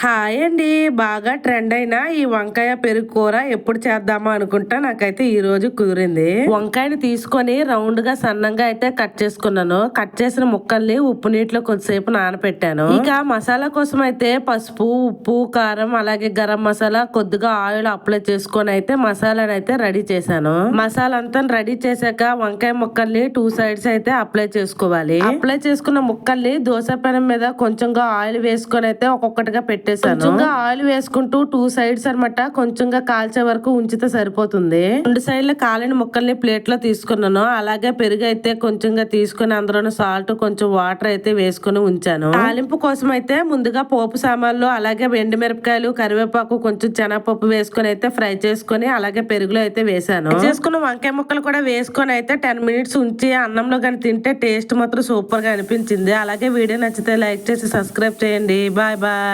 Hi అండి. బాగా trend అయిన ఈ వంకాయ పెరుగు కూర ఎప్పుడు చేద్దామా అనుకుంటా నాకైతే ఈ రోజు కుదిరింది. వంకాయని తీసుకొని రౌండ్గా సన్నంగా అయితే కట్ చేసుకున్నాను. కట్ చేసిన ముక్కల్ని ఉప్పు నీటిలో కొద్దిసేపు నానపెట్టాను. ఇక మసాలా కోసం అయితే పసుపు ఉప్పు కారం అలాగే గరం మసాలా కొద్దిగా ఆయిల్ అప్లై చేసుకొని అయితే మసాలాని అయితే రెడీ చేశాను. మసాలా అంతా రెడీ చేశాక వంకాయ ముక్కల్ని టూ సైడ్స్ అయితే అప్లై చేసుకోవాలి. అప్లై చేసుకున్న ముక్కల్ని దోశ పెనం మీద కొంచెంగా ఆయిల్ వేసుకొని అయితే ఒక్కొక్కటిగా పెట్టి పెట్టేసాను కొంచెంగా ఆయిల్ వేసుకుంటూ టూ సైడ్స్ అన్నమాట. కొంచెంగా కాల్చే వరకు ఉంచితే సరిపోతుంది. రెండు సైడ్ల కాలిన ముక్కల్ని ప్లేట్లో తీసుకున్నాను. అలాగే పెరుగు అయితే కొంచెంగా తీసుకుని అందులోనే సాల్ట్ కొంచెం వాటర్ అయితే వేసుకుని ఉంచాను. తాలింపు కోసం అయితే ముందుగా పోపు సామాన్లు అలాగే వెండి మిరపకాయలు కరివేపాకు కొంచెం శనగపప్పు వేసుకొని అయితే ఫ్రై చేసుకొని అలాగే పెరుగులో అయితే వేసాను చేసుకున్న వంకాయ ముక్కలు కూడా వేసుకొని అయితే టెన్ మినిట్స్ ఉంచి అన్నంలో కానీ తింటే టేస్ట్ మాత్రం సూపర్గా అనిపించింది. అలాగే వీడియో నచ్చితే లైక్ చేసి సబ్స్క్రైబ్ చేయండి. Bye bye.